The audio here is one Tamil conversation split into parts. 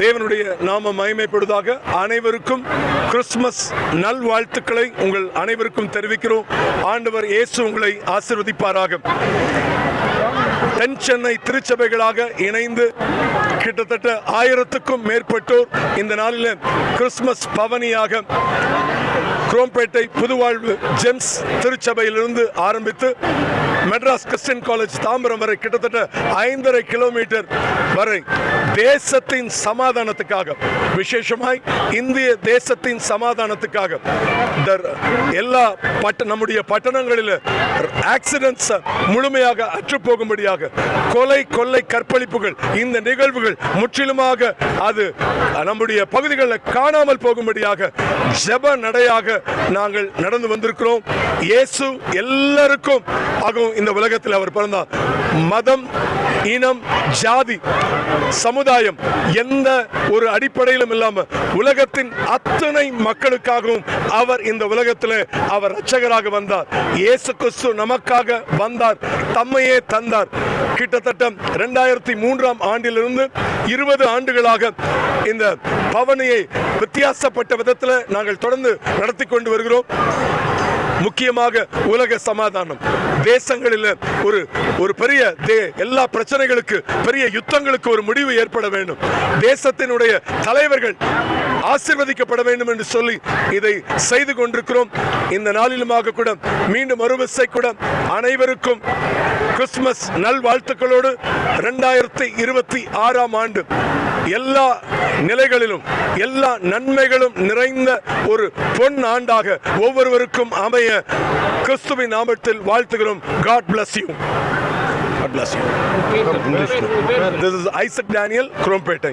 தேவனுடைய நாம மகிமைப்படுவதாக அனைவருக்கும் கிறிஸ்துமஸ் நல்வாழ்த்துக்களை உங்கள் அனைவருக்கும் தெரிவிக்கிறோம். ஆண்டவர் இயேசு உங்களை ஆசிர்வதிப்பாராக. தென் சென்னை திருச்சபைகளாக இணைந்து கிட்டத்தட்ட ஆயிரத்துக்கும் மேற்பட்டோர் இந்த நாளில் கிறிஸ்துமஸ் பவனியாக குரோம்பேட்டை புதுவாழ்வு ஜெம்ஸ் திருச்சபையிலிருந்து ஆரம்பித்து மெட்ராஸ் கிறிஸ்டின் காலேஜ் தாம்பரம் வரை கிட்டத்தட்ட ஐந்தரை கிலோமீட்டர் வரை தேசத்தின் சமாதானத்துக்காக விசேஷமாய் இந்திய தேசத்தின் சமாதானத்துக்காக எல்லா பட்ட நம்முடைய பட்டணங்களில் ஆக்சிடென்ட்ஸ் முழுமையாக அற்றுப்போகும்படியாக கொலை கொள்ளை கற்பழிப்புகள் இந்த நிகழ்வுகள் முற்றிலுமாக அது நம்முடைய பகுதிகளில் காணாமல் போகும்படியாக ஜெப நடையாக நாங்கள் நடந்து வந்திருக்கிறோம். இயேசு எல்லாருக்கும் ஆகும். இந்த உலகத்தில் அவர் பிறந்தார். மதம் இனம் ஜாதி சமுதாயம் எந்த ஒரு அடிப்படையிலும் இல்லாம உலகத்தின் அத்தனை மக்களுக்காகவும் அவர் இந்த உலகத்தில் அவர் ரட்சகராக வந்தார். இயேசு கிறிஸ்து நமக்காக வந்தார் தம்மையே தந்தார். கிட்டத்தட்ட ரெண்டாயிரத்தி மூன்றாம் ஆண்டிலிருந்து இருபது ஆண்டுகளாக இந்த பவனியை வித்தியாசப்பட்ட விதத்தில் நாங்கள் தொடர்ந்து நடத்தி கொண்டு வருகிறோம். முக்கியமாக உலக சமாதானம். தேசங்களில் ஒரு ஒரு பெரிய தே- எல்லா பிரச்சனைகளுக்கு பெரிய யுத்தங்களுக்கு ஒரு முடிவு ஏற்பட வேண்டும். தேசத்தினுடைய தலைவர்கள் ஆசிர்வதிக்கப்பட வேண்டும் என்று சொல்லி இதை செய்து கொண்டிருக்கிறோம். இந்த நாளிலுமாக கூட மீண்டும் மறுவிசை கூட அனைவருக்கும் கிறிஸ்துமஸ் நல்வாழ்த்துக்களோடு இரண்டாயிரத்தி இருபத்தி ஆறாம் ஆண்டு எல்லா நிலைகளிலும் எல்லா நன்மைகளும் நிறைந்த ஒரு பொன் ஆண்டாக ஒவ்வொருவருக்கும் அமைய கிறிஸ்துவின் நாமத்தில் வாழ்த்துகிறோம் God bless you God bless you. This is Isaac Daniel, Krompete.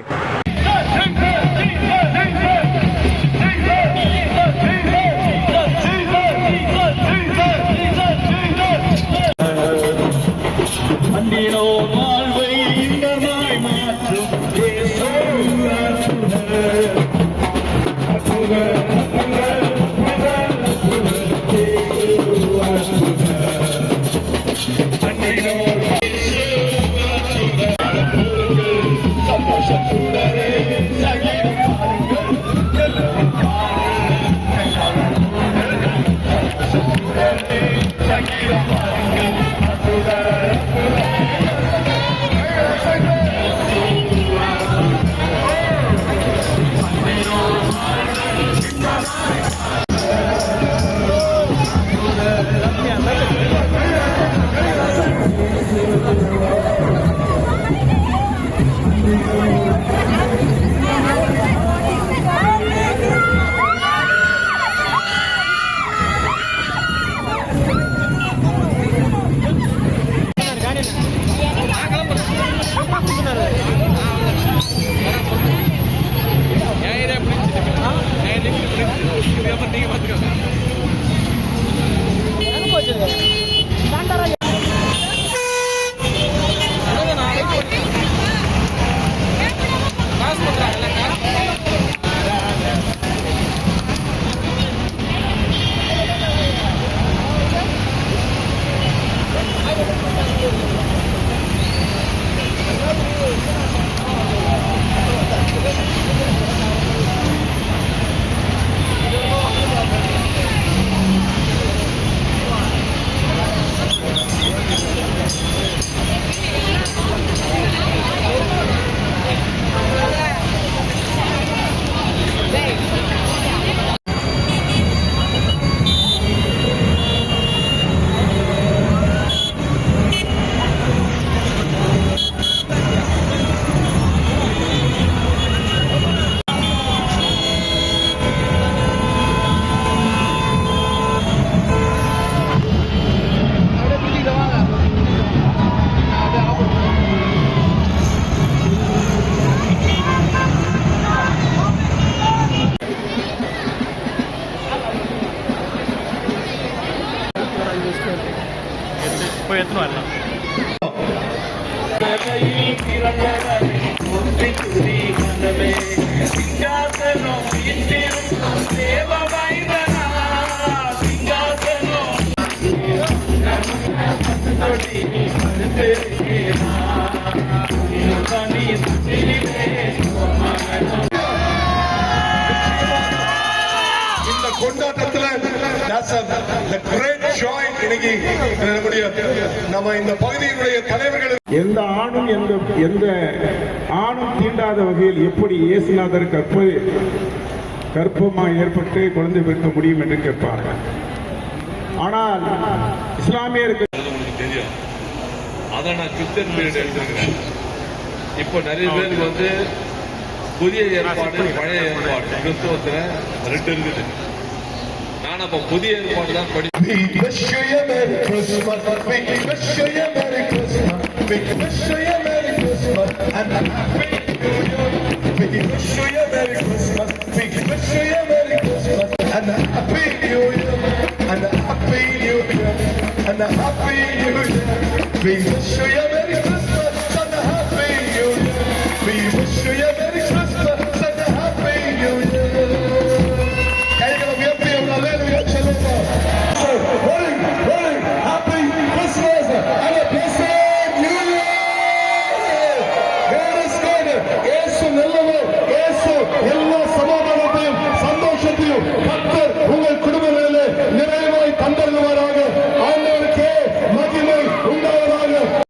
ಪ್ರಯತ್ನ ಅಲ್ಲ இந்த கொண்டாட்டத்தில் இன்னைக்கு நம்முடைய நம்ம இந்த பகுதியினுடைய தலைவர்கள். எந்த ஆணும் எந்த எந்த ஆணும் தீண்டாத வகையில் எப்படி இயேசுநாதர் கற்ப கர்ப்பமாக ஏற்பட்டு குழந்தை பிறக்க முடியும் என்று கேட்பார்கள். ஆனால் இஸ்லாமியருக்கு உங்களுக்கு தெரியும். அதை நான் கிறிஸ்டியன் பீரியட் எடுத்திருக்கிறேன். இப்போ நிறைய பேருக்கு வந்து புதிய ஏற்பாடு பழைய ஏற்பாடு கிறிஸ்துவத்துல ரெண்டு இருக்குது. ஆனா இப்ப புதிய ஏற்பாடு தான் படி We wish you a Merry Christmas. And a Happy New Year. We wish you a Merry Christmas. And a Happy New Year. We wish you